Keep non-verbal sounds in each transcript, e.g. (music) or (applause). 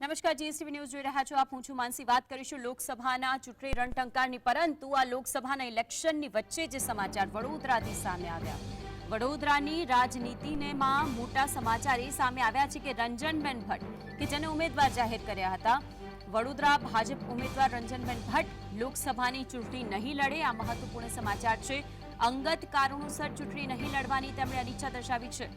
નમસ્કાર, GSTV news જોઈ રહ્યા છો આપ. હું છું માનસી. વાત કરીશું લોકસભાના ચૂંટણી રણટંકારની, પરંતુ આ લોકસભાના ઇલેક્શનની વચ્ચે જે સમાચાર વડોદરાથી સામે આવ્યા. વડોદરાની રાજનીતિને માં મોટા સમાચાર એ સામે આવ્યા છે કે રંજનબેન ભટ્ટ, કે જેને ઉમેદવાર જાહેર કર્યા હતા. વડોદરા ભાજપ ઉમેદવાર રંજનબેન ભટ્ટ લોકસભાની ચૂંટણી નહીં લડે, આ મહત્વપૂર્ણ સમાચાર છે. અંગત કારણોસર ચૂંટણી નહીં લડવાની તેમણે અનિચ્છા દર્શાવી છે.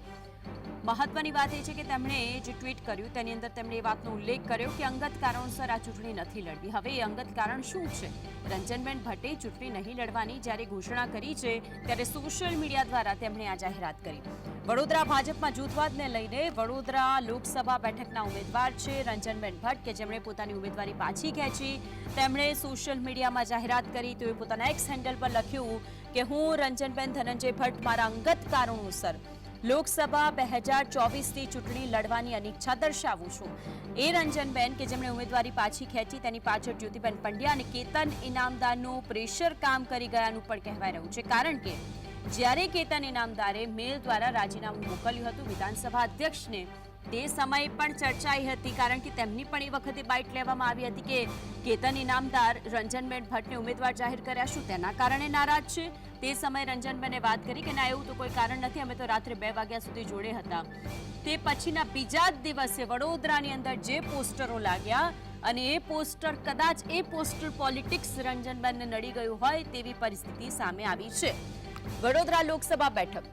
મહત્વની વાત એ છે કે તેમણે જે ટ્વીટ કર્યું તેની અંદર તેમણે એ વાતનો ઉલ્લેખ કર્યો કે અંગત કારણોસર આ ચૂંટણી નથી લડવી. હવે એ અંગત કારણ શું છે? રંજનબેન ભટ્ટે ચૂંટણી નહીં લડવાની જ્યારે ઘોષણા કરી છે, ત્યારે સોશિયલ મીડિયા દ્વારા તેમણે આ જાહેરાત કરી. વડોદરા ભાજપમાં જૂથવાદને લઈને વડોદરા લોકસભા બેઠકના ઉમેદવાર છે રંજનબેન ભટ્ટ, કે જેમણે પોતાની ઉમેદવારી પાછી ખેંચી. તેમણે સોશિયલ મીડિયામાં જાહેરાત કરી, તો એ પોતાના એક્સ હેન્ડલ પર લખ્યું કે, હું રંજનબેન ધનંજય ભટ્ટ, મારા અંગત કારણોસર લોકસભા બે હજાર ચોવીસની ચૂંટણી લડવાની અનિચ્છા દર્શાવું છું. એ રંજનબેન કે જેમણે ઉમેદવારી પાછી ખેંચી તેની પાછળ જ્યોતિબેન પંડ્યા અને કેતન ઇનામદારનું પ્રેશર કામ કરી ગયાનું પણ કહેવાય રહ્યું છે. કારણ કે જ્યારે કેતન ઇનામદારે મેલ દ્વારા રાજીનામું મોકલ્યું હતું, વિધાનસભા અધ્યક્ષને તે સમયે પણ ચર્ચાઈ હતી, કારણ કે તેમની પણ એ વખતે બાઇટ લેવામાં આવી હતી કે કેતન ઇનામદાર રંજનબેન ભટ્ટને ઉમેદવાર જાહેર કર્યા શું તેના કારણે નારાજ છે? તે સમયે રંજનબેને વાત કરી કે ના, એવું તો કોઈ કારણ નથી, અમે તો રાત્રે બે વાગ્યા સુધી જોડે હતા. તે પછીના બીજા જ દિવસે વડોદરાની અંદર જે પોસ્ટરો લાગ્યા અને એ પોસ્ટર કદાચ એ પોસ્ટર પોલિટિક્સ રંજનબેનને નડી ગયું હોય તેવી પરિસ્થિતિ સામે આવી છે. વડોદરા લોકસભા બેઠક.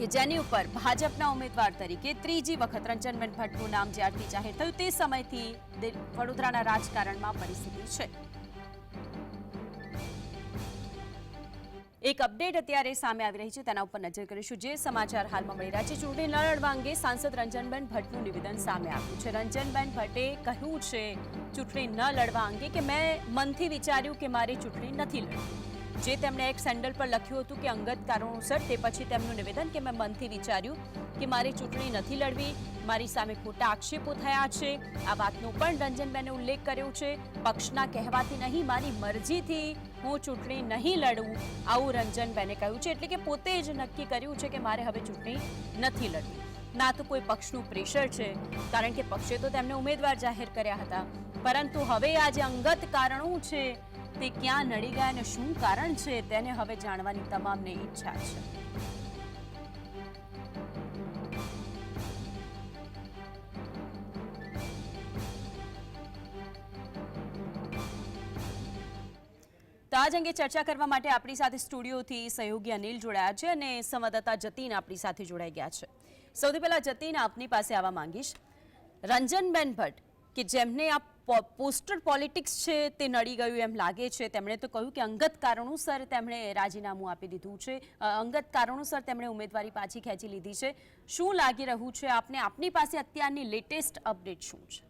કે જેની ઉપર ભાજપના ઉમેદવાર તરીકે ત્રીજી વખત રંજનબેન ભટ્ટનું નામ જ્યારથી જાહેર થયું તે સમયથી વડોદરાના રાજકારણમાં પરિસ્થિતિ છે. એક અપડેટ અત્યારે સામે આવી રહી છે, તેના ઉપર નજર કરીશું. જે સમાચાર હાલમાં મળી રહ્યા છે, ચૂંટણી લડવા અંગે સાંસદ રંજનબેન ભટ્ટનું નિવેદન સામે આવ્યું છે. રંજનબેન ભટ્ટે કહ્યું છે, ચૂંટણી ન લડવા અંગે કે મેં મનથી વિચાર્યું કે મારી ચૂંટણી નથી લડવી. જે તેમણે એક સેન્ડલ પર લખ્યું હતું કે અંગત કારણોસર તે પછી તેમનું નિવેદન કે મેં મનથી વિચાર્યું કે મારી ચૂંટણી નથી લડવી, મારી સામે ખોટા આક્ષેપો થયા છે. આ વાતનો પણ રંજનબેને ઉલ્લેખ કર્યો છે. પક્ષના કહેવાથી નહીં, મારી મરજીથી હું ચૂંટણી નહીં લડું, આવું રંજનબેને કહ્યું છે. એટલે કે પોતે જ નક્કી કર્યું છે કે મારે હવે ચૂંટણી નથી લડવી. ના તો કોઈ પક્ષનું પ્રેશર છે, કારણ કે પક્ષે તો તેમને ઉમેદવાર જાહેર કર્યા હતા. પરંતુ હવે આ જે અંગત કારણો છે તે ક્યાં નડી ગયા અને શું કારણ છે તેને હવે જાણવાની તમામને ઈચ્છા છે. તો આજ અંગે ચર્ચા કરવા માટે આપણી સાથે સ્ટુડિયોથી સહયોગી અનિલ જોડાયા છે અને સંવાદદાતા જતીન આપણી સાથે જોડાઈ ગયા છે. સૌથી પહેલા જતીન આપની પાસે આવવા માંગીશ. રંજનબેન ભટ્ટ કે જેમને આ પોસ્ટર પોલિટિક્સ છે તે નડી ગયું એમ લાગે છે. તેમણે તો કહ્યું કે અંગત કારણોસર તેમણે રાજીનામું આપી દીધું છે. અંગત કારણોસર તેમણે ઉમેદવારી પાછી ખેંચી લીધી છે. શું લાગી રહ્યું છે આપને? આપની પાસે અત્યારની લેટેસ્ટ અપડેટ શું છે?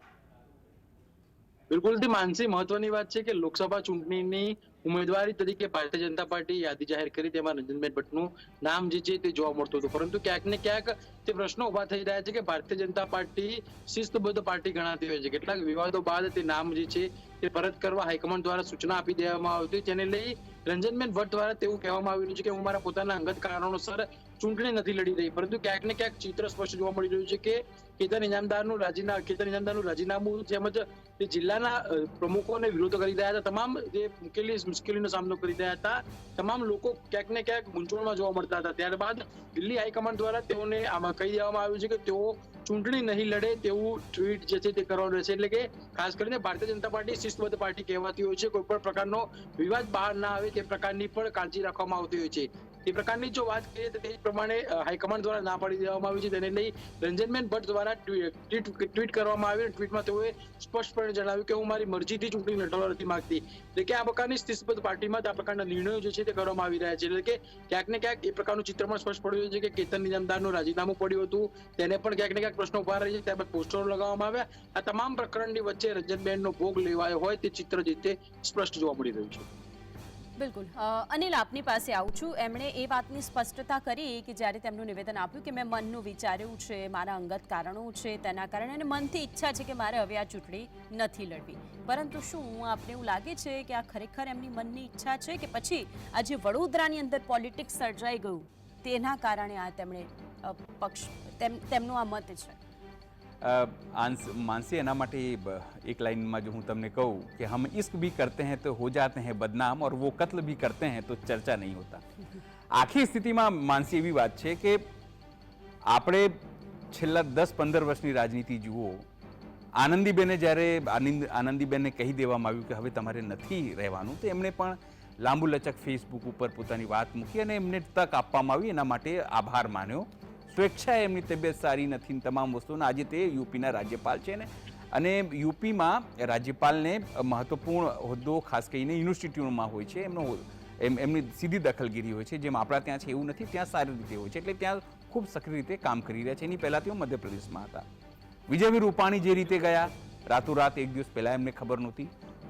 બિલકુલથી માનસી, મહત્વની વાત છે કે લોકસભા ચૂંટણીની ઉમેદવારી તરીકે ભારતીય જનતા પાર્ટી યાદી જાહેર કરી, તેમાં રંજનબેન ભટ્ટનું નામ જે છે તે જોવા મળતું હતું. પરંતુ ક્યાંક ને ક્યાંક તે પ્રશ્નો ઊભા થઈ રહ્યા છે કે ભારતીય જનતા પાર્ટી શિસ્તબદ્ધ પાર્ટી ગણાતી હોય છે. કેટલાક વિવાદો બાદ તે નામ જે છે તે પરત કરવા હાઈકમાન્ડ દ્વારા સૂચના આપી દેવામાં આવી હતી જેને લઈ રંજનબેન ભટ્ટ દ્વારા તેવું કહેવામાં આવી રહ્યું છે કે હું મારા પોતાના અંગત કારણોસર ચૂંટણી નથી લડી રહી. પરંતુ ક્યાંક ને ક્યાંક ચિત્ર સ્પષ્ટ જોવા મળી રહ્યું છે કે કેતન ઇનામદારનું રાજીના કેતન ઇનામદારનું રાજીનામું તેમજ તે જિલ્લાના પ્રમુખોને વિરોધ કરી રહ્યા હતા, તમામ જે મુશ્કેલી, મુશ્કેલીનો સામનો કરી રહ્યા હતા, તમામ લોકો ક્યાંક ને ક્યાંક મૂંઝવણમાં જોવા મળતા હતા. ત્યારબાદ દિલ્હી હાઈકમાન્ડ દ્વારા તેઓને આમાં કહી દેવામાં આવ્યું છે કે તેઓ ચૂંટણી નહીં લડે તેવું ટ્વીટ જે છે તે કરવાનું રહેશે. એટલે કે ખાસ કરીને ભારતીય જનતા પાર્ટી શિસ્તબદ્ધ પાર્ટી કહેવાતી હોય છે. કોઈ પણ પ્રકારનો વિવાદ બહાર ના આવે તે પ્રકારની પણ કાળજી રાખવામાં આવતી હોય છે. તે પ્રકારની જો વાત કરીએ તો તે પ્રમાણે હાઈકમાન્ડ દ્વારા ના પાડી દેવામાં આવી છે. તેને લઈ રંજનબેન ભટ્ટ દ્વારા ટ્વીટ કરવામાં આવી અને ટ્વીટમાં તેઓએ સ્પષ્ટપણે જણાવ્યું કે હું મારી મરજીથી ચૂંટણી લડવા નથી માંગતી. એટલે કે આ પ્રકારની સ્થિતિબદ્ધ પાર્ટીમાં આ પ્રકારના નિર્ણયો જે છે તે કરવામાં આવી રહ્યા છે. એટલે કે ક્યાંક ને ક્યાંક એ પ્રકારનું ચિત્ર પણ સ્પષ્ટ પડ્યું છે કે કેતન નિજામદારનું રાજીનામું પડ્યું હતું, તેને પણ ક્યાંક ને ક્યાંક પ્રશ્નો ઊભા રહી છે. ત્યારબાદ પોસ્ટરો લગાવવામાં આવ્યા. આ તમામ પ્રકરણની વચ્ચે રંજનબેનનો ભોગ લેવાયો હોય તે ચિત્ર જે તે સ્પષ્ટ જોવા મળી રહ્યું છે. બિલકુલ. અનિલ, આપની પાસે આવું છું. એમણે એ વાતની સ્પષ્ટતા કરી કે જ્યારે તેમનું નિવેદન આપ્યું કે મેં મનનું વિચાર્યું છે, મારા અંગત કારણો છે, તેના કારણે અને મનથી ઈચ્છા છે કે મારે હવે આ ચૂંટણી નથી લડવી. પરંતુ શું આપણે એવું લાગે છે કે આ ખરેખર એમની મનની ઈચ્છા છે કે પછી આજે વડોદરાની અંદર પોલિટિક્સ સર્જાઈ ગયું, તેના કારણે આ તેમણે પક્ષ, તેમ, તેમનું આ મત છે? आंस, मानसी एना माटे एक लाइन में जो हूँ तमने कहूँ कि हम इश्क भी करते हैं तो हो जाते हैं बदनाम और वो कत्ल भी करते हैं तो चर्चा नहीं होता। आखिरी स्थिति में मानसी भी बात है कि आप दस पंदर वर्ष की राजनीति जुओ, आनंदीबेने जयरे, आनंद आनंदी ने कही दू कि हमें तेरे नहीं रहूँ तो एमने पर लाबू लचक फेसबुक पर पोता मूकी और एमने तक आप आभार मान्य સ્વેચ્છાએ એમની તબિયત સારી નથી તમામ વસ્તુના આજે તે યુપીના રાજ્યપાલ છે ને. અને યુપીમાં રાજ્યપાલને મહત્વપૂર્ણ હોદ્દો ખાસ કરીને યુનિવર્સિટીઓમાં હોય છે. એમનો એમ, એમની સીધી દખલગીરી હોય છે. જેમ આપણા ત્યાં છે એવું નથી, ત્યાં સારી રીતે હોય છે. એટલે ત્યાં ખૂબ સક્રિય રીતે કામ કરી રહ્યા છે. એની પહેલાં તેઓ મધ્યપ્રદેશમાં હતા. વિજયભાઈ રૂપાણી જે રીતે ગયા, રાતોરાત એક દિવસ પહેલાં એમને ખબર નહોતી.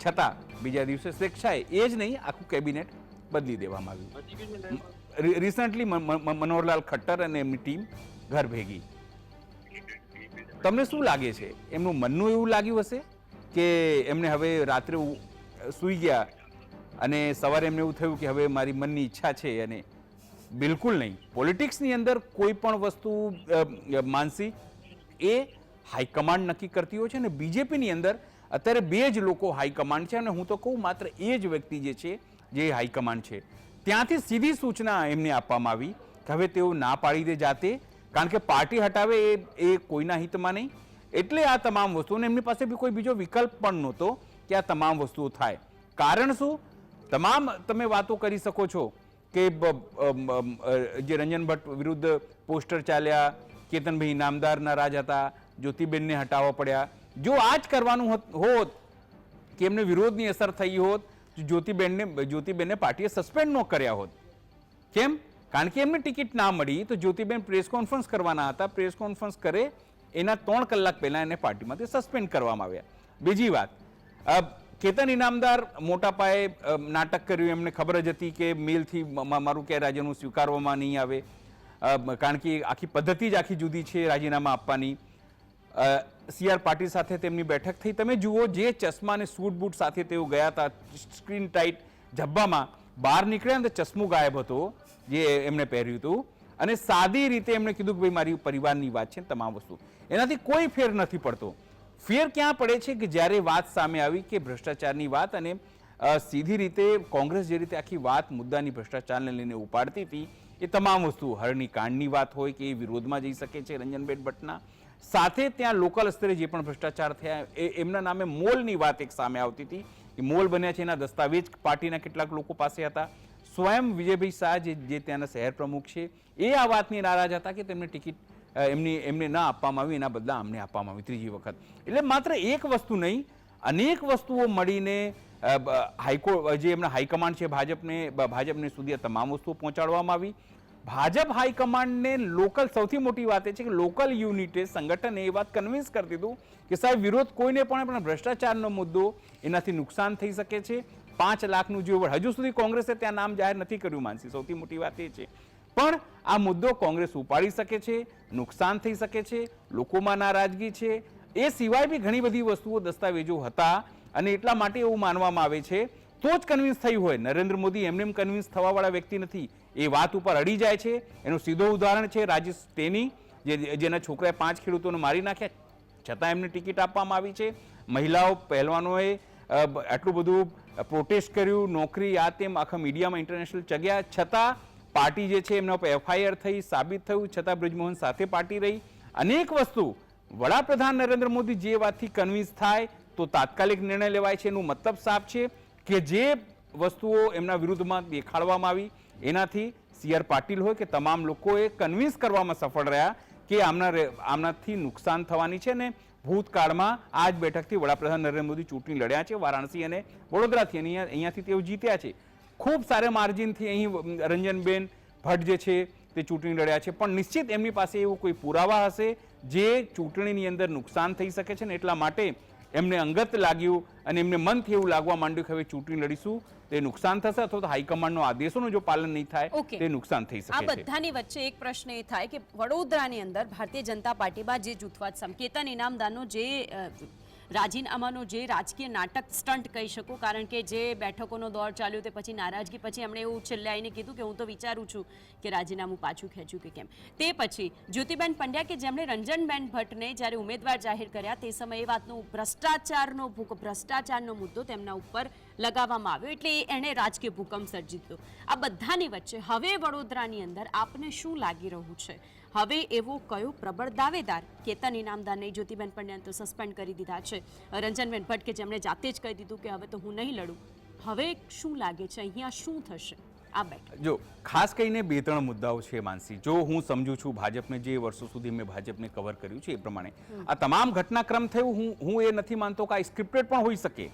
છતાં બીજા દિવસે સ્વેચ્છાએ એ જ નહીં, આખું કેબિનેટ બદલી દેવામાં આવ્યું. રિસન્ટલી મનોહરલાલ ખટ્ટર અને એમની ટીમ ઘર ભેગી. તમને શું લાગે છે? એમનું મનનું એવું લાગ્યું હશે કે એમને હવે રાત્રે સૂઈ ગયા અને સવારે એમને એવું થયું કે હવે મારી મનની ઈચ્છા છે અને બિલકુલ નહીં. પોલિટિક્સની અંદર કોઈ પણ વસ્તુ માનસી એ હાઈકમાન્ડ નક્કી કરતી હોય છે અને બીજેપીની અંદર અત્યારે બે જ લોકો હાઈકમાન્ડ છે અને હું તો કહું માત્ર એ જ વ્યક્તિ જે છે, જે હાઈકમાન્ડ છે. ત્યાંથી સીધી સૂચના એમને આપવામાં આવી કે હવે તેઓ ના પાડી દે જાતે, કારણ કે પાર્ટી હટાવે એ એ કોઈના હિતમાં નહીં. એટલે આ તમામ વસ્તુઓને એમની પાસે બી કોઈ બીજો વિકલ્પ પણ નહોતો કે આ તમામ વસ્તુઓ થાય. કારણ શું? તમામ તમે વાતો કરી શકો છો કે જે રંજન ભટ્ટ વિરુદ્ધ પોસ્ટર ચાલ્યા, કેતનભાઈ ઇનામદાર નારાજ હતા, જ્યોતિબેનને હટાવવા પડ્યા. જો આ જ કરવાનું હોત- કે એમને વિરોધની અસર થઈ હોત જ્યોતિબેનને જ્યોતિબેનને પાર્ટીએ સસ્પેન્ડ ન કર્યા હોત. કેમ? કારણ કે એમને ટિકિટ ના મળી તો જ્યોતિબેન પ્રેસ કોન્ફરન્સ કરવાના હતા. પ્રેસ કોન્ફરન્સ કરે, એના ત્રણ કલાક પહેલાં એને પાર્ટીમાંથી સસ્પેન્ડ કરવામાં આવ્યા. બીજી વાત કેતન ઇનામદાર મોટા પાયે નાટક કર્યું, એમને ખબર જ હતી કે મેલથી મારું ક્યાંય રાજીનામું સ્વીકારવામાં નહીં આવે. કારણ કે આખી પદ્ધતિ જ આખી જુદી છે રાજીનામા આપવાની. સી આર પાટીલ સાથે તેમની બેઠક થઈ. તમે જુઓ જે ચશ્મા અને સૂટ બૂટ સાથે તેઓ ગયા હતા, સ્ક્રીન ટાઈટ જબ્બામાં બહાર નીકળ્યા ને ચશ્મો ગાયબ હતો, જે એમણે પહેર્યું હતું. અને સાદી રીતે એમણે કીધું કે ભાઈ, મારી પરિવારની વાત છે તમામ વસ્તુ. એનાથી કોઈ ફેર નથી પડતો. ફેર ક્યાં પડે છે કે જ્યારે વાત સામે આવી કે ભ્રષ્ટાચારની વાત અને સીધી રીતે કોંગ્રેસ જે રીતે આખી વાત મુદ્દાની ભ્રષ્ટાચારને લઈને ઉપાડતી હતી, એ તમામ વસ્તુ હરણી કાંડની વાત હોય કે એ વિરોધમાં જઈ શકે છે રંજનબેન ભટ્ટના સાથે ત્યાં લોકલ સ્તરે જે પણ ભ્રષ્ટાચાર થયા, એ એમના નામે મોલની વાત એક સામે આવતી હતી. કે મોલ બન્યા છે એના દસ્તાવેજ પાર્ટીના કેટલાક લોકો પાસે હતા. સ્વયં વિજયભાઈ શાહ જે ત્યાંના શહેર પ્રમુખ છે, એ આ વાતની નારાજ હતા કે તેમને ટિકિટ એમની, એમને ન આપવામાં આવી, એના બદલા અમને આપવામાં આવી ત્રીજી વખત. એટલે માત્ર એક વસ્તુ નહીં, અનેક વસ્તુઓ મળીને હાઈકોર્ટ હાઈકો, જે એમના હાઈકમાન્ડ છે ભાજપને ભાજપને સુધી આ તમામ વસ્તુઓ પહોંચાડવામાં આવી. ભાજપ હાઈકમાન્ડને લોકલ સૌથી મોટી વાત એ છે કે લોકલ યુનિટે સંગઠને એ વાત કન્વિન્સ કરી દીધું કે સાહેબ, વિરોધ કોઈને પણ પણ ભ્રષ્ટાચારનો મુદ્દો એનાથી નુકસાન થઈ શકે છે. પાંચ લાખનું જે હજુ સુધી કોંગ્રેસે ત્યાં નામ જાહેર નથી કર્યું, માનસી. સૌથી મોટી વાત એ છે. પણ આ મુદ્દો કોંગ્રેસ ઉપાડી શકે છે, નુકસાન થઈ શકે છે, લોકોમાં નારાજગી છે. એ સિવાય બી ઘણી બધી વસ્તુઓ દસ્તાવેજો હતા અને એટલા માટે એવું માનવામાં આવે છે. તો જ કન્વિન્સ થયું હોય. નરેન્દ્ર મોદી એમને એમ કન્વિન્સ થવાવાળા વ્યક્તિ નથી. એ વાત ઉપર અડી જાય છે. એનું સીધો ઉદાહરણ છે રાજેશ તેની, જે જેના છોકરાએ પાંચ ખેડૂતોને મારી નાખ્યા. છતાં એમને ટિકિટ આપવામાં આવી છે. મહિલાઓ, પહેલવાનોએ આટલું બધું પ્રોટેસ્ટ કર્યું, નોકરી આ તેમ આખા મીડિયામાં ઇન્ટરનેશનલ ચગ્યા. છતાં પાર્ટી જે છે એમના ઉપર એફઆઈઆર થઈ, સાબિત થયું. છતાં બ્રિજમોહન સાથે પાર્ટી રહી. અનેક વસ્તુ, વડાપ્રધાન નરેન્દ્ર મોદી જે વાતથી કન્વિન્સ થાય, તો તાત્કાલિક નિર્ણય લેવાય છે એનું મતલબ સાફ છે કે જે વસ્તુઓ એમના વિરુદ્ધમાં દેખાડવામાં આવી એનાથી સી આર પાટીલ હોય કે તમામ લોકોએ કન્વિન્સ કરવામાં સફળ રહ્યા કે આમના આમનાથી નુકસાન થવાની છે ને ભૂતકાળમાં આ જ બેઠકથી વડાપ્રધાન નરેન્દ્ર મોદી ચૂંટણી લડ્યા છે, વારાણસી અને વડોદરાથી અને અહીંયા, અહીંયાથી તેઓ જીત્યા છે. ખૂબ સારા માર્જિનથી અહીં રંજનબેન ભટ્ટ જે છે તે ચૂંટણી લડ્યા છે. પણ નિશ્ચિત એમની પાસે એવું કોઈ પુરાવા હશે જે ચૂંટણીની અંદર નુકસાન થઈ શકે છે ને એટલા માટે એમને અંગત લાગ્યું અને એમને મનથી એવું લાગવા માંડ્યું કે હવે ચૂંટણી લડીશું તે નુકસાન થશે અથવા તો હાઈકમાન્ડનો આદેશોનું જો પાલન નહીં થાય. તે નુકસાન થઈ શકે આ બધાની વચ્ચે એક પ્રશ્ન એ થાય કે વડોદરાની અંદર ભારતીય જનતા પાર્ટીમાં જે જૂથવાદ સંકેતન ઇનામદારનો જે રાજીનામાનો જે રાજકીય નાટક સ્ટન્ટ કહી શકું, કારણ કે જે બેઠકોનો દોર ચાલ્યો તે પછી નારાજગી, પછી એમણે એવું છેલ્લે આવીને કીધું કે હું તો વિચારું છું કે રાજીનામું પાછું ખેંચ્યું કે કેમ. તે પછી જ્યોતિબેન પંડ્યા કે જેમણે રંજનબેન ભટ્ટને જ્યારે ઉમેદવાર જાહેર કર્યા તે સમયે એ વાતનો ભ્રષ્ટાચારનો ભૂક, ભ્રષ્ટાચારનો મુદ્દો તેમના ઉપર લગાવવામાં આવ્યો, એટલે એણે રાજકીય ભૂકંપ સર્જી દીધો. આ બધાની વચ્ચે હવે વડોદરાની અંદર આપને શું લાગી રહ્યું છે? હવે એવો કયો પ્રબળ દાવેદાર કેતન ઇનામદારને જ્યોતિબેન પંડ્યાને તો સસ્પેન્ડ કરી દીધા છે. રંજનબેન ભટ્ટ કે જેમણે જાતે જ કહી દીધું કે હવે તો હું નહીં લડું. હવે શું લાગે છે? અહીંયા શું થશે? આ બેઠક. જો ખાસ કરીને બે ત્રણ મુદ્દાઓ છે માનસી. જો હું સમજુ છું ભાજપને જે વર્ષો સુધી મેં ભાજપને કવર કર્યું છે એ પ્રમાણે આ તમામ ઘટનાક્રમ થયું હું હું એ નથી માનતો કે આ સ્ક્રિપ્ટેડ પણ હોઈ શકે.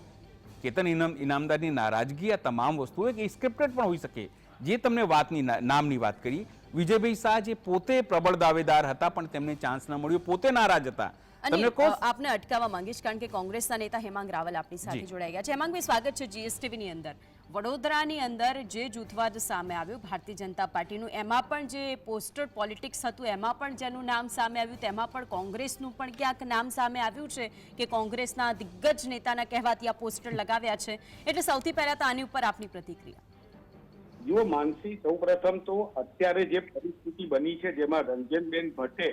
કેતન ઇનામ ઇનામદારની નારાજગી આ તમામ વસ્તુઓ એક સ્ક્રિપ્ટેડ પણ હોઈ શકે. જે તમને વાતની નામની વાત કરી વિજયભાઈ શાહ જે પોતે પ્રબળ દાવેદાર હતા પણ તેમને ચાન્સ ન મળ્યો પોતે નારાજ હતા. અને આપને અટકાવવા માંગીશ કારણ કે કોંગ્રેસના નેતા હેમાંગ રાવલ આપણી સાથે જોડાઈ ગયા છે. હેમાંગભાઈ સ્વાગત છે જીએસટીવીની અંદર. વડોદરાની અંદર જે જૂથવાદ સામે આવ્યું ભારતીય જનતા પાર્ટીનું એમાં પણ જે પોસ્ટર પોલિટિક્સ હતું એમાં પણ જેનું નામ સામે આવ્યું તેમાં પણ કોંગ્રેસનું પણ ક્યાંક નામ સામે આવ્યું છે કે કોંગ્રેસના દિગ્ગજ નેતાના કહેવાથી આ પોસ્ટર લગાવ્યા છે. એટલે સૌથી પહેલા તો આની ઉપર આપની પ્રતિક્રિયા. જુઓ માનસી સૌપ્રથમ તો અત્યારે જે પરિસ્થિતિ બની છે, જેમાં રંજનબેન ભટ્ટે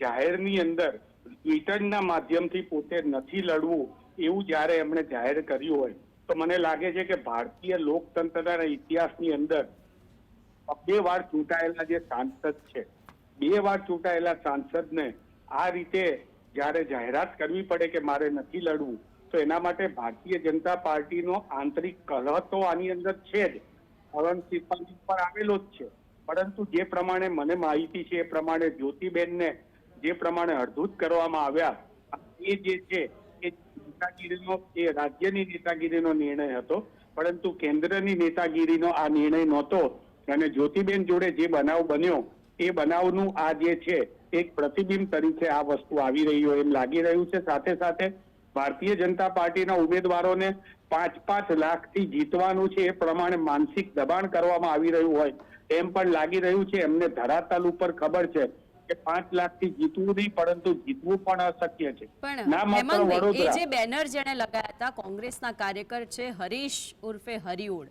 જાહેરની અંદર ટ્વિટરના માધ્યમથી પોતે નથી લડવું એવું જ્યારે એમણે જાહેર કર્યું હોય, તો મને લાગે છે કે ભારતીય લોકતંત્રના ઇતિહાસની અંદર બે વાર ચૂંટાયેલા જે સાંસદ છે, બે વાર ચૂંટાયેલા સાંસદને આ રીતે જ્યારે જાહેરાત કરવી પડે કે મારે નથી લડવું, તો એના માટે ભારતીય જનતા પાર્ટીનો આંતરિક કલહ તો આની અંદર છે જ. અરુણ સિપાહી પર આવેલો જ છે. પરંતુ જે પ્રમાણે મને માહિતી છે, એ પ્રમાણે જ્યોતિબેનને જે પ્રમાણે અડધૂત કરવામાં આવ્યા, એ જે છે, એ નેતાગીરીનો, એ રાજ્યની નેતાગીરીનો નિર્ણય હતો. પરંતુ કેન્દ્રની નેતાગીરીનો આ નિર્ણય નહોતો અને જ્યોતિબેન જોડે જે બનાવ બન્યો, એ બનાવનું આ જે છે, એક પ્રતિબિંબ તરીકે આ વસ્તુ આવી રહી હોય એમ લાગી રહ્યું છે. સાથે સાથે ભારતીય જનતા પાર્ટીના ઉમેદવારોને પાંચ પાંચ લાખથી જીતવાનું છે એ પ્રમાણે માનસિક દબાણ કરવામાં આવી રહ્યું હોય એમ પણ લાગી રહ્યું છે. એમને ધરાતલ ઉપર ખબર છે કે પાંચ લાખથી જીતવું નહીં પરંતુ જીતવું પણ અશક્ય છે. ના માત્ર વડોદરા. જે બેનર જેણે લગાયા હતા કોંગ્રેસના કાર્યકર છે હરીશ ઉર્ફે હરિઓડ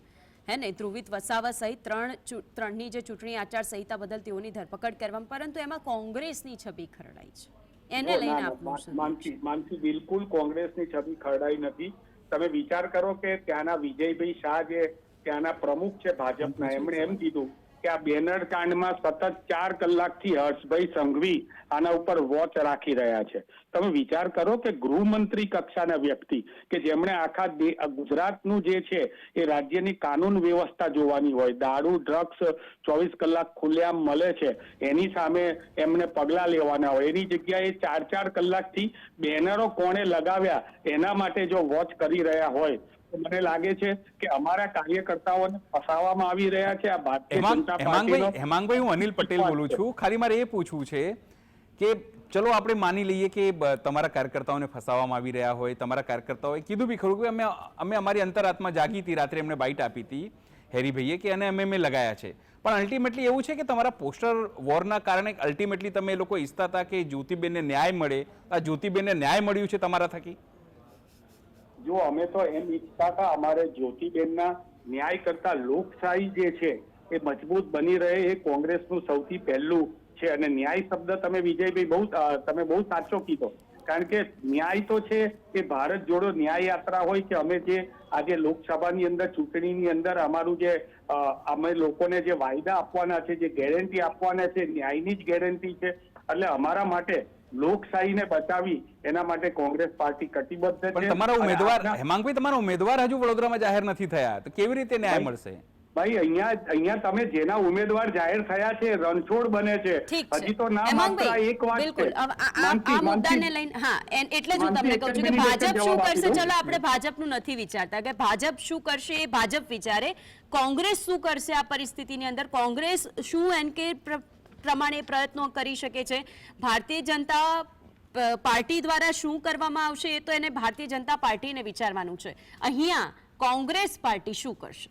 હે ને ધ્રુવિત વસાવા સહિત ત્રણ ત્રણની જે ચૂંટણી આચાર સંહિતા બદલ તેઓની ધરપકડ કરવામાં પરંતુ એમાં કોંગ્રેસની છબી ખરડાઈ છે. એને લઈને આપનું માનસી માનસી બિલકુલ કોંગ્રેસની છબી ખરડાઈ નથી. તમે વિચાર કરો કે ત્યાંના વિજયભાઈ શાહ જે ત્યાંના પ્રમુખ છે ભાજપના એમણે એમ કીધું કે આ બેનર કાંડમાં સતત ચાર કલાકથી હર્ષભાઈ સંઘવી આના ઉપર વોચ રાખી રહ્યા છે. તમે વિચાર કરો કે ગૃહમંત્રી કક્ષાના વ્યક્તિ કે જેમણે આખા ગુજરાતનું જે છે એ રાજ્યની કાનૂન વ્યવસ્થા જોવાની હોય, દારૂ, ડ્રગ્સ, ચોવીસ કલાક ખુલ્લેઆમ મળે છે, એની સામે એમને પગલા લેવાના હોય. એની જગ્યાએ ચાર ચાર કલાકથી બેનરો કોણે લગાવ્યા એના માટે જો વોચ કરી રહ્યા હોય મને લાગે છે કે અમારા કાર્યકર્તાઓને ફસાવવામાં આવી રહ્યા છે. આ ભારતીય જનતા હેમાંગભાઈ પાર્ટીનો હેમાંગભાઈ હું અનિલ પટેલ બોલું છું. ખાલી મારે એ પૂછવું છે કે ચલો આપણે માની લઈએ કે તમારા કાર્યકર્તાઓને ફસાવવામાં આવી રહ્યા હોય તમારા કાર્યકર્તાઓએ કીધું બી ખરું કે અમે અમે અમારી અંતરાત્મા જાગી હતી રાત્રે એમને બાઇટ આપી હતી હેરીભાઈએ કે અને અમે મેં લગાયા છે. પણ અલ્ટિમેટલી એવું છે કે તમારા પોસ્ટર વોરના કારણે અલ્ટિમેટલી તમે એ લોકો ઈચ્છતા હતા કે જ્યોતિબેનને ન્યાય મળે. આ જ્યોતિબેનને ન્યાય મળ્યું છે તમારા થકી? જો અમે તો એમ ઈચ્છતા હતા અમારે જ્યોતિબેનના ન્યાય કરતા લોકશાહી જે છે એ મજબૂત બની રહે એ કોંગ્રેસનું સૌથી પહેલું છે. અને ન્યાય શબ્દ તમે વિજયભાઈ બહુ તમે બહુ સાચો કીધો. કારણ કે ન્યાય તો છે કે ભારત જોડો ન્યાય યાત્રા હોય કે અમે જે આજે લોકસભાની અંદર, ચૂંટણીની અંદર અમારું જે અમે લોકોને જે વાયદા આપવાના છે, જે ગેરંટી આપવાના છે, ન્યાયની જ ગેરંટી છે. એટલે અમારા માટે લોકશાહીને બચાવી એના માટે કોંગ્રેસ પાર્ટી કટિબદ્ધ છે તમારા ઉમેદવાર હેમાંગભાઈ તમારા ઉમેદવાર હજુ વડોદરામાં જાહેર નથી થયા. તો કેવી રીતે ન્યાય મળશે? ભાઈ અહીંયા અહીંયા તમે જેના ઉમેદવાર જાહેર થયા છે રણછોડ બને છે. હજી તો ના માત્ર એક વાત બિલકુલ. આ- મુદ્દાને લઈને હા એટલે જ હું તમને કહું છું કે ભાજપ શું કરશે? ચલો આપણે ભાજપનું નથી વિચારતા. કે ભાજપ શું કરશે એ ભાજપ વિચારે. કોંગ્રેસ શું કરશે આ પરિસ્થિતિની અંદર? કોંગ્રેસ શું એન કે પ્રમાણે પ્રયત્નો કરી શકે છે. ભારતીય જનતા પાર્ટી દ્વારા શું કરવામાં આવશે એ તો એને ભારતીય જનતા પાર્ટીને વિચારવાનું છે. અહીંયા કોંગ્રેસ પાર્ટી શું કરશે?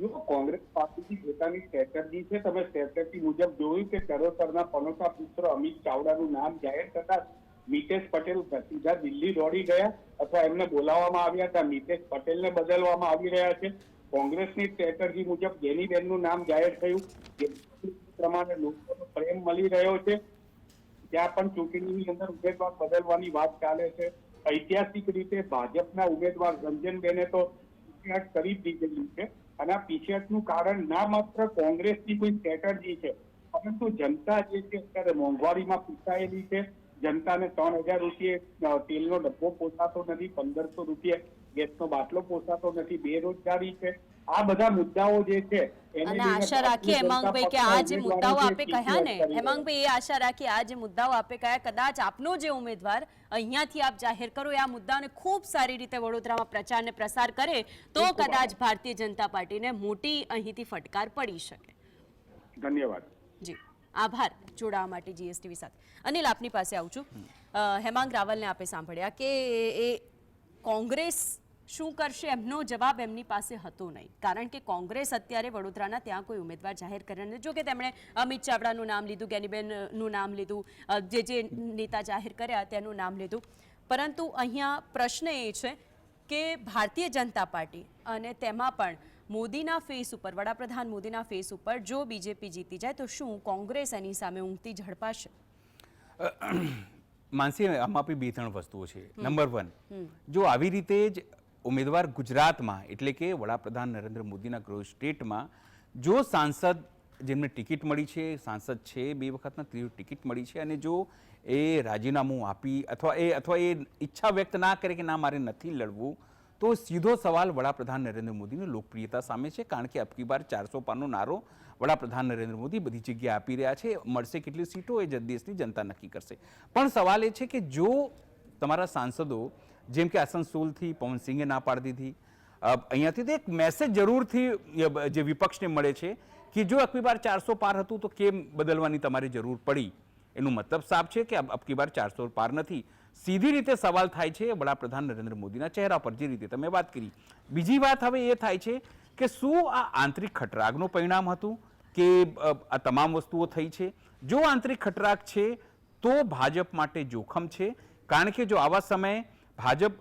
જો કોંગ્રેસ પાર્ટીની પોતાની સ્ટ્રેટેજી છે, તમે સ્ટ્રેટેજી મુજબ જોયું કે ચરોતરના પનોતા પુત્ર અમિત ચાવડાનું નામ જાહેર થતા મિતેશ પટેલ સીધા દિલ્હી દોડી ગયા અથવા એમને બોલાવવામાં આવ્યા હતા. મિતેશ પટેલને બદલવામાં આવી રહ્યા છે. કોંગ્રેસની સ્ટ્રેટેજી મુજબ ગેનીબેનનું નામ જાહેર થયું પ્રમાણે લોકોનો પ્રેમ મળી રહ્યો છે. ત્યાં પણ ચૂંટણીની અંદર ઉમેદવાર બદલવાની વાત ચાલે છે. ઐતિહાસિક રીતે ભાજપના ઉમેદવાર રંજનબેને તો પીછેહટ કરી દીધેલી છે અને આ પીછેહટનું કારણ ના માત્ર કોંગ્રેસની કોઈ સ્ટ્રેટર્જી છે, પરંતુ જનતા જે છે અત્યારે મોંઘવારીમાં પીસાયેલી છે. જનતાને ત્રણ હજાર રૂપિયે તેલનો ડબ્બો પોસાતો નથી, પંદરસો રૂપિયે ગેસનો બાટલો પોસાતો નથી બેરોજગારી છે. આ બધા મુદ્દાઓ જે છે અને આશા રાખીએ હેમાંગભાઈ કે આ જે મુદ્દાઓ આપે કહ્યા ને? હેમાંગભાઈ એ આશા રાખીએ આ જે મુદ્દાઓ આપે કહ્યા કદાચ આપનો જે ઉમેદવાર અહીંયાથી આપ જાહેર કરો એ આ મુદ્દાને ખૂબ સારી રીતે વડોદરામાં પ્રચાર ને પ્રસાર કરે તો કદાચ ભારતીય જનતા પાર્ટીને મોટી અહીંથી ફટકાર પડી શકે. ધન્યવાદ. જી. આભાર જોડાવા માટે જીએસટીવી સાથે. અનિલ આપની પાસે આવું છું. હેમાંગ રાવલને આપે સાંભળ્યા કે એ કોંગ્રેસ શું કરશે એમનો જવાબ એમની પાસે હતો નહીં. કારણ કે કોંગ્રેસ અત્યારે વડોદરાના ત્યાં કોઈ ઉમેદવાર જાહેર કર્યા નથી. જો કે તેમણે અમિત ચાવડાનું નામ લીધું ગેનીબેનનું નામ લીધું જે જે નેતા જાહેર કર્યા તેનું નામ લીધું. પરંતુ અહીંયા પ્રશ્ન એ છે કે ભારતીય જનતા પાર્ટી અને તેમાં પણ મોદીના ફેસ ઉપર વડાપ્રધાન મોદીના ફેસ ઉપર જો બીજેપી જીતી જાય તો શું કોંગ્રેસ એની સામે ઊંઘતી ઝડપાશે? માનસી આમાં બી બે ત્રણ વસ્તુઓ છે. નંબર વન જો આવી રીતે જ ઉમેદવાર ગુજરાતમાં, એટલે કે વડાપ્રધાન નરેન્દ્ર મોદીના ગૃહ સ્ટેટમાં, જો સાંસદ જેમને ટિકિટ મળી છે, સાંસદ છે, બે વખતના ત્રીજી ટિકિટ મળી છે, અને જો એ રાજીનામું આપી અથવા એ અથવા એ ઈચ્છા વ્યક્ત ના કરે કે ના, મારે નથી લડવું, તો સીધો સવાલ વડાપ્રધાન નરેન્દ્ર મોદીની લોકપ્રિયતા સામે છે, કારણ કે અબકી બાર ચારસો પારનો નારો વડાપ્રધાન નરેન્દ્ર મોદી બધી જગ્યાએ આપી રહ્યા છે, મળશે કેટલી સીટો એ દેશની જનતા નક્કી કરશે. પણ સવાલ એ છે કે જો તમારા સાંસદો જેમ કે આસનસોલથી પવનસિંહે ના પાડી દીધી. અહીંયાથી તો એક મેસેજ જરૂરથી જે વિપક્ષને મળે છે કે જો અબકી બાર ચારસો પાર હતું તો કેમ બદલવાની તમારી જરૂર પડી? એનું મતલબ સાફ છે કે અબ અબકી બાર ચારસો પાર નથી. સીધી રીતે સવાલ થાય છે વડાપ્રધાન નરેન્દ્ર મોદીના ચહેરા પર જે રીતે તમે વાત કરી. બીજી વાત હવે એ થાય છે કે શું આ આંતરિક ખટરાગનું પરિણામ હતું? કે આ તમામ વસ્તુઓ થઈ છે? જો આંતરિક ખટરાગ છે, તો ભાજપ માટે જોખમ છે? કારણ કે જો આવા સમયે ભાજપ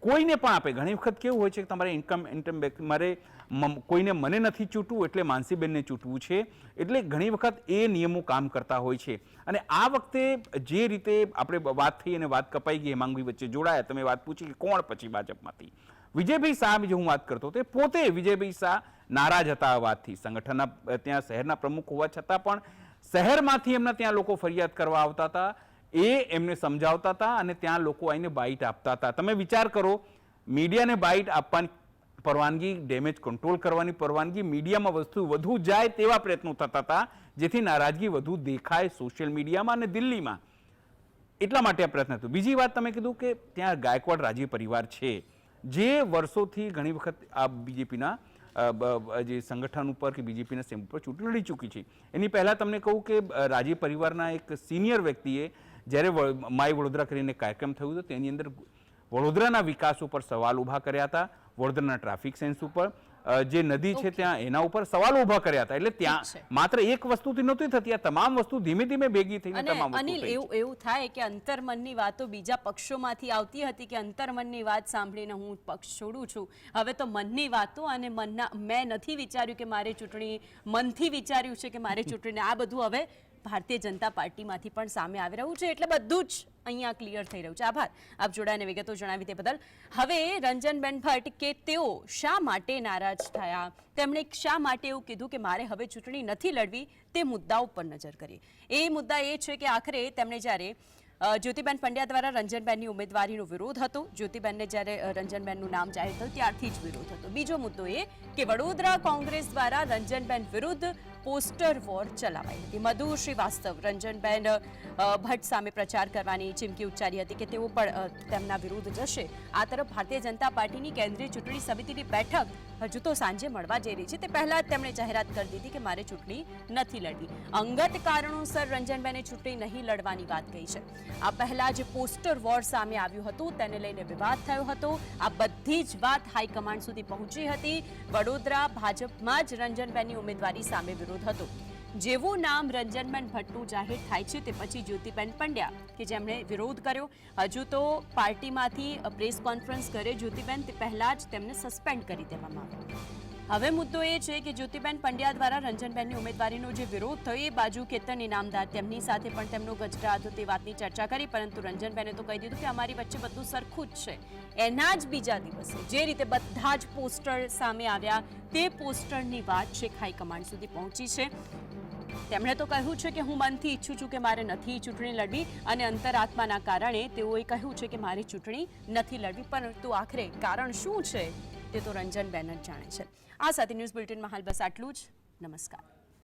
કોઈને પણ આપે. ઘણી વખત કેવું હોય છે કે તમારે ઇન્કમ ઇન્કમ બેક મારે કોઈને મને નથી ચૂંટવું એટલે માનસીબેનને ચૂંટવું છે. એટલે ઘણી વખત એ નિયમો કામ કરતા હોય છે. અને આ વખતે જે રીતે આપણે વાત થઈ અને વાત કપાઈ ગઈ હેમાંગભાઈ વચ્ચે જોડાયા, તમે વાત પૂછી કે કોણ પછી ભાજપમાંથી? વિજયભાઈ શાહ જે હું વાત કરતો તે પોતે વિજયભાઈ શાહ નારાજ હતા આ વાતથી. સંગઠનના, ત્યાં શહેરના પ્રમુખ હોવા છતાં પણ શહેરમાંથી એમના ત્યાં લોકો ફરિયાદ કરવા આવતા હતા. એ એમને સમજાવતા હતા અને ત્યાં લોકો આવીને બાઇટ આપતા હતા. તમે વિચાર કરો, મીડિયાને બાઇટ આપવાની પરવાનગી ડેમેજ કંટ્રોલ કરવાની પરવાનગી મીડિયામાં વસ્તુ વધુ જાય તેવા પ્રયત્નો થતા હતા, જેથી નારાજગી વધુ દેખાય સોશિયલ મીડિયામાં અને દિલ્હીમાં. એટલા માટે આ પ્રયત્ન હતો. બીજી વાત તમે કીધું કે ત્યાં ગાયકવાડ રાજી પરિવાર છે. જે વર્ષોથી ઘણી વખત આ બીજેપીના જે સંગઠન ઉપર કે બીજેપીના સેમ ઉપર ચૂંટણી લડી ચૂકી છે. એની પહેલાં તમને કહું કે રાજી પરિવારના એક સિનિયર વ્યક્તિએ જ્યારે માય વડોદરા કરીને કાર્યક્રમ થયું હતો તેની અંદર વડોદરાના વિકાસ ઉપર સવાલ ઊભા કર્યા હતા વડોદરાના ટ્રાફિક સેન્સ ઉપર. જે નદી છે ત્યાં એના ઉપર સવાલ ઊભા કર્યા હતા. એટલે ત્યાં માત્ર એક વસ્તુથી નહોતી થતી. આ તમામ વસ્તુ ધીમે ધીમે ભેગી થઈને તમામ અનિલ થઈ એવું એવું થાય કે અંતર્મનની વાતો બીજા પક્ષોમાંથી આવતી હતી કે અંતર્મનની વાત સાંભળીને હું પક્ષ છોડું છું. હવે તો મનની વાતો અને મનના મેં નથી વિચાર્યું કે મારે ચૂંટણી મનથી વિચાર્યું છે કે મારે (laughs) ચૂંટણીને આ બધું હવે ભારતીય જનતા પાર્ટીમાંથી પણ સામે આવી રહ્યું છે. એટલે બધું જ અહીંયા ક્લિયર થઈ રહ્યું છે. આભાર. આપ જોડાઈને વિગતો જણાવી તે બદલ. હવે રંજનબેન ભટ્ટ કે તેઓ શા માટે નારાજ થયા? તેમણે શા માટે એવું કીધું કે મારે હવે ચૂંટણી નથી લડવી? તે મુદ્દાઓ પર નજર કરીએ એ મુદ્દા એ છે કે આખરે તેમણે જ્યારે જ્યોતિબેન પંડ્યા દ્વારા રંજનબેનની ઉમેદવારીનો વિરોધ હતો. જ્યોતિબેનને જ્યારે રંજનબેનનું નામ જાહેર થયું ત્યારથી જ વિરોધ હતો. બીજો મુદ્દો એ કે વડોદરા કોંગ્રેસ દ્વારા રંજનબેન વિરુદ્ધ પોસ્ટર વોર ચલાવાઈ હતી. મધુ શ્રીવાસ્તવ, રંજનબેન ભટ્ટ સામે પ્રચાર કરવાની ચીમકી ઉચ્ચારી હતી કે તેઓ પણ તેમના વિરુદ્ધ જશે. આ તરફ ભારતીય જનતા પાર્ટીની કેન્દ્રીય ચૂંટણી સમિતિની બેઠક હજુ તો સાંજે મળવા જઈ રહી છે. તે પહેલા જ તેમણે જાહેરાત કરી દીધી કે મારે ચૂંટણી નથી લડવી. અંગત કારણોસર રંજનબેને ચૂંટણી નહીં લડવાની વાત કહી છે. આ પહેલા જે પોસ્ટર વોર સામે આવ્યું હતું. તેને લઈને વિવાદ થયો હતો. આ બધી જ વાત હાઈકમાન્ડ સુધી પહોંચી હતી. વડોદરા ભાજપમાં જ રંજનબેનની ઉમેદવારી સામે વિરોધ હતો જેવું નામ રંજનબેન ભટ્ટનું જાહેર થાય છે, તે પછી જ્યોતિબેન પંડ્યા, કે જેમણે વિરોધ કર્યો. હજુ તો પાર્ટીમાંથી પ્રેસ કોન્ફરન્સ કરે જ્યોતિબેન તે પહેલા જ તેમને સસ્પેન્ડ કરી દેવામાં આવ્યા. હવે મુદ્દો એ છે કે જ્યોતિબેન પંડ્યા દ્વારા રંજનબેનની ઉમેદવારીનો જે વિરોધ થયો એ બાજુ કેતન ઇનામદાર તેમની સાથે પણ તેમનો ગજરાતો તે વાતની ચર્ચા કરી, પરંતુ રંજનબેને તો કહી દીધું કે અમારી વચ્ચે બધું સરખું જ છે. એના જ બીજા દિવસે જે રીતે બધા જ પોસ્ટર સામે આવ્યા, તે પોસ્ટરની વાત છેક હાઈકમાન્ડ સુધી પહોંચી છે. તેમણે તો કહ્યું છે કે હું મનથી ઈચ્છું છું કે મારે નથી ચૂંટણી લડવી અને અંતરાત્માના કારણે તેઓએ કહ્યું છે કે મારી ચૂંટણી નથી લડવી, પરંતુ આખરે કારણ શું છે તે તો રંજનબેન જ જાણે છે. આ સાથે ન્યૂઝ બુલેટિનમાં હાલ બસ આટલું જ. નમસ્કાર.